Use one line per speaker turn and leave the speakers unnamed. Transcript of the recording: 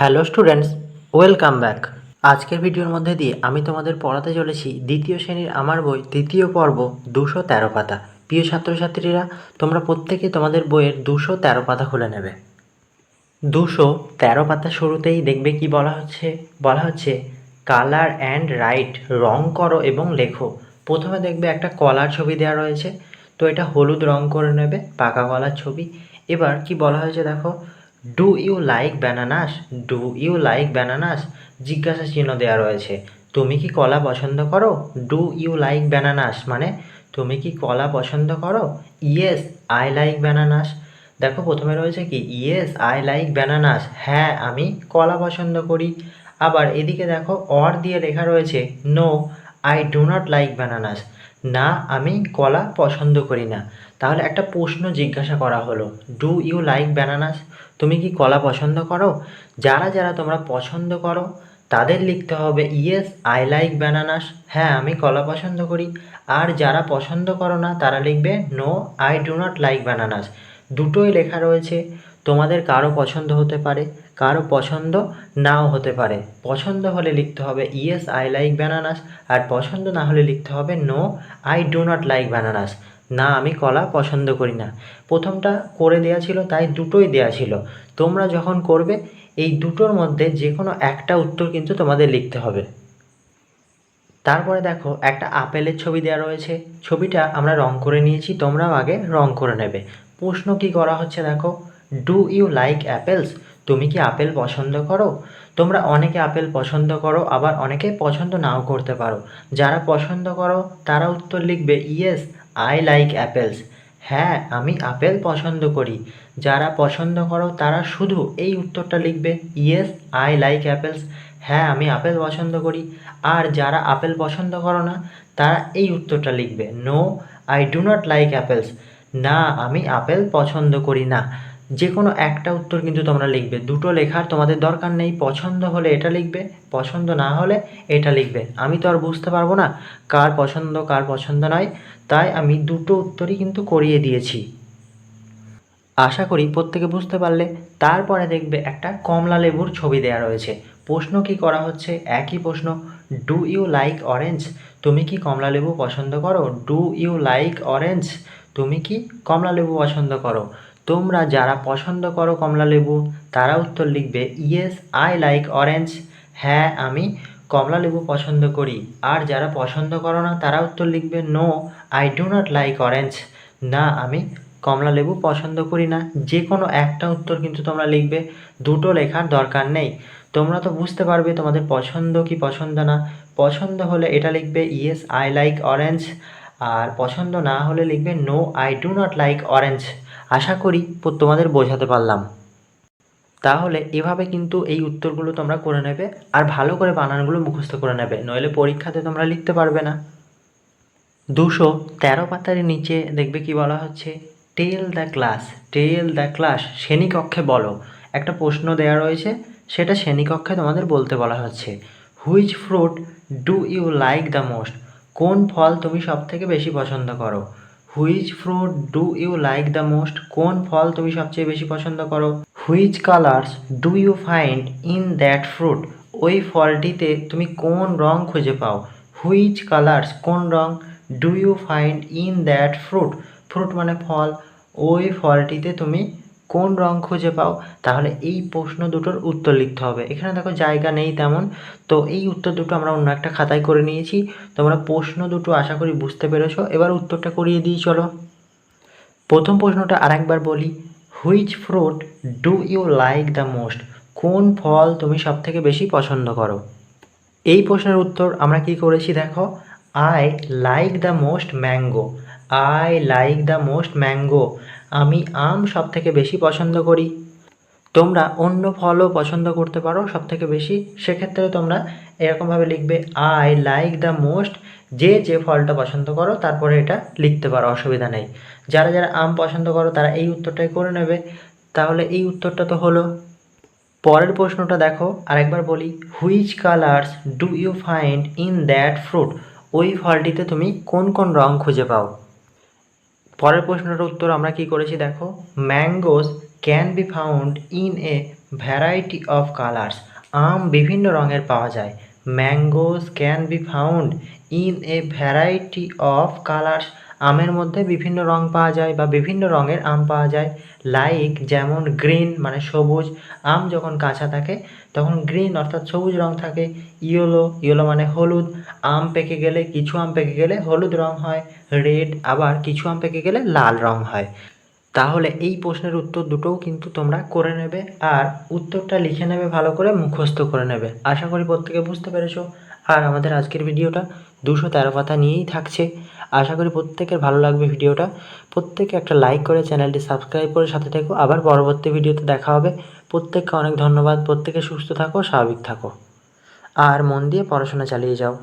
Hello students, welcome back. আজকের ভিডিওর মধ্যে দিয়ে আমি তোমাদের পড়াতে চলেছি দ্বিতীয় শ্রেণির আমার বই তৃতীয় পর্ব, দুশো তেরো পাতা। প্রিয় ছাত্রছাত্রীরা, তোমরা প্রত্যেকে তোমাদের বইয়ের দুশো তেরো পাতা খুলে নেবে। দুশো তেরো পাতা শুরুতেই দেখবে কি বলা হচ্ছে? বলা হচ্ছে কালার অ্যান্ড রাইট রং করো এবং লেখো। প্রথমে দেখবে একটা কলার ছবি দেওয়া রয়েছে। তো এটা হলুদ রং করে নেবে, পাকা কলার ছবি। এবার কি বলা হয়েছে দেখো? Do you like bananas do you like bananas জিজ্ঞাসা চিহ্ন দেওয়া রয়েছে। তুমি কি কলা পছন্দ করো? ডু ইউ লাইক ব্যানানাস মানে তুমি কি কলা পছন্দ করো? ইয়েস আই লাইক ব্যানানাস দেখো, প্রথমে রয়েছে কি? ইয়েস আই লাইক ব্যানানাস হ্যাঁ আমি কলা পছন্দ করি। আবার এদিকে দেখো অর দিয়ে লেখা রয়েছে no I do not like bananas না, আমি কলা পছন্দ করি না। তাহলে একটা প্রশ্ন জিজ্ঞাসা করা হলো ডু ইউ লাইক ব্যানানাস তুমি কি কলা পছন্দ করো? যারা যারা তোমরা পছন্দ করো, তাদের লিখতে হবে ইয়েস আই লাইক ব্যানানাস হ্যাঁ আমি কলা পছন্দ করি। আর যারা পছন্দ করো না, তারা লিখবে no I do not like bananas দুটোই লেখা রয়েছে। তোমাদের কারও পছন্দ হতে পারে, কারও পছন্দ নাও হতে পারে। পছন্দ হলে লিখতে হবে, ইয়েস, আই লাইক ব্যানানাস। আর পছন্দ না হলে লিখতে হবে, no, I do not like bananas. না, আমি কলা পছন্দ করি না। প্রথমটা করে দেয়া ছিল, তাই দুটোই দেয়া ছিল। তোমরা যখন করবে, এই দুটোর মধ্যে যে কোনো একটা উত্তর কিন্তু তোমাদের লিখতে হবে। তারপরে দেখো, একটা আপেলের ছবি দেওয়া রয়েছে। ছবিটা আমরা রং করে নিয়েছি, তোমরাও আগে রং করে নেবে। প্রশ্ন কি করা হচ্ছে, দেখো? ডু ইউ লাইক অ্যাপেলস তুমি কি আপেল পছন্দ করো? তোমরা অনেকে আপেল পছন্দ করো, আবার অনেকে পছন্দ নাও করতে পারো। যারা পছন্দ করো, তারা উত্তর লিখবে ইয়েস আই লাইক অ্যাপেলস হ্যাঁ আমি আপেল পছন্দ করি। যারা পছন্দ করো, তারা শুধু এই উত্তরটা লিখবে ইয়েস আই লাইক অ্যাপেলস হ্যাঁ আমি আপেল পছন্দ করি। আর যারা আপেল পছন্দ করো না, তারা এই উত্তরটা লিখবে no I do not like apples না, আমি আপেল পছন্দ করি না। যে কোনো একটা উত্তর কিন্তু তোমরা লিখবে। দুটো লেখার তোমাদের দরকার নেই, পছন্দ হলে এটা লিখবে, পছন্দ না হলে এটা লিখবে। আমি তো আর বুঝতে পারব না কার পছন্দ কার পছন্দ নয়, তাই আমি দুটো উত্তরই কিন্তু করিয়ে দিয়েছি। আশা করি প্রত্যেকে বুঝতে পারলে। তারপরে দেখবে একটা কমলা লেবুর ছবি দেওয়া রয়েছে। প্রশ্ন কি করা হচ্ছে? একই প্রশ্ন ডু ইউ লাইক অরেঞ্জ তুমি কি কমলা লেবু পছন্দ করো? ডু ইউ লাইক অরেঞ্জ তুমি কি কমলা লেবু পছন্দ করো? তোমরা যারা পছন্দ করো কমলা লেবু, তারা উত্তর লিখবে ইয়েস আই লাইক অরেঞ্জ হ্যাঁ আমি কমলা লেবু পছন্দ করি। আর যারা পছন্দ করো না, তারা উত্তর লিখবে no I do not like orange না, আমি কমলা লেবু পছন্দ করি না। যে কোনো একটা উত্তর কিন্তু তোমরা লিখবে, দুটো লেখার দরকার নেই। তোমরা তো বুঝতে পারবে তোমাদের পছন্দ কি পছন্দ না। পছন্দ হলে এটা লিখবে ইয়েস আই লাইক অরেঞ্জ আর পছন্দ না হলে লিখবে no I do not like orange আশা করি তোমাদের বোঝাতে পারলাম। তাহলে এভাবে কিন্তু এই উত্তরগুলো তোমরা করে নেবে আর ভালো করে বানানগুলো মুখস্থ করে নেবে, নইলে পরীক্ষাতে তোমরা লিখতে পারবে না। দুশো তেরো পাতার নিচে দেখবে কি বলা হচ্ছে? Tell the class, tell the class, শ্রেণীকক্ষে বলো। একটা প্রশ্ন দেওয়া রয়েছে, সেটা শ্রেণীকক্ষে তোমাদের বলতে বলা হচ্ছে। Which fruit do you like the most? কোন ফল তুমি সব থেকে বেশি পছন্দ করো? Which fruit do you like the most কোন ফল তুমি সবচেয়ে বেশি পছন্দ করো? Which colours do you find in that fruit ওই ফলটিতে তুমি কোন রং খুঁজে পাও? হুইচ কালার্স কোন রং do you find in that fruit fruit মানে ফল। ওই ফলটিতে তুমি কোন রং খুঁজে পাও, তাহলে এই প্রশ্ন দুটোর উত্তর লিখতে হবে। এখানে দেখো জায়গা নেই তেমন। তো এই উত্তর দুটো আমরা অন্য একটা খাতায় করে নিয়েছি। তোমরা প্রশ্ন দুটো আশা করি বুঝতে পেরেছ। এবার উত্তরটা করিয়ে দিই, চলো। প্রথম প্রশ্নটা আরেকবার বলি। Which fruit do you like the most কোন ফল তুমি সব থেকে বেশি পছন্দ করো? এই প্রশ্নের উত্তর আমরা কি করেছি দেখো? I like the most mango I like the most mango আমি আম সব থেকে বেশি পছন্দ করি। তোমরা অন্য ফলও পছন্দ করতে পারো সব থেকে বেশি। সেক্ষেত্রে তোমরা এরকমভাবে লিখবে আই লাইক দ্য মোস্ট যে যে ফলটা পছন্দ করো, তারপরে এটা লিখতে পারো, অসুবিধা নেই। যারা যারা আম পছন্দ করো, তারা এই উত্তরটাই করে নেবে। তাহলে এই উত্তরটা তো হলো। পরের প্রশ্নটা দেখো, আরেকবার বলি which colours do you find in that fruit ওই ফলটিতে তুমি কোন কোন রং খুঁজে পাও? পরের প্রশ্নটার উত্তর আমরা কি করেছি দেখো? Mangoes can be found in a variety of colours. আম বিভিন্ন রঙের পাওয়া যায়। Mangoes can be found in a variety of colours. আমের মধ্যে বিভিন্ন রং পাওয়া যায় বা বিভিন্ন রঙের আম পাওয়া যায়। লাইক যেমন গ্রিন মানে সবুজ, আম যখন কাঁচা থাকে, তখন গ্রিন অর্থাৎ সবুজ রং থাকে। ইয়েলো ইয়েলো মানে হলুদ। আম পেকে গেলে কিছু আম পেকে গেলে হলুদ রং হয়। রেড আবার কিছু আম পেকে গেলে লাল রং হয়। তাহলে এই প্রশ্নের উত্তর দুটোও কিন্তু তোমরা করে নেবে আর উত্তরটা লিখে নেবে ভালো করে মুখস্থ করে নেবে। আশা করি প্রত্যেকে বুঝতে পেরেছ। আর আমাদের আজকের ভিডিওটা দুশো তেরো পাতা নিয়েই থাকছে। আশা করি প্রত্যেকের ভালো লাগবে ভিডিওটা। প্রত্যেকে একটা লাইক করে চ্যানেলটি সাবস্ক্রাইব করে সাথে থেকো। আবার পরবর্তী ভিডিওতে দেখা হবে। প্রত্যেককে অনেক ধন্যবাদ। প্রত্যেকে সুস্থ থাকো, স্বাভাবিক থাকো। আর মন দিয়ে পড়াশোনা চালিয়ে যাও।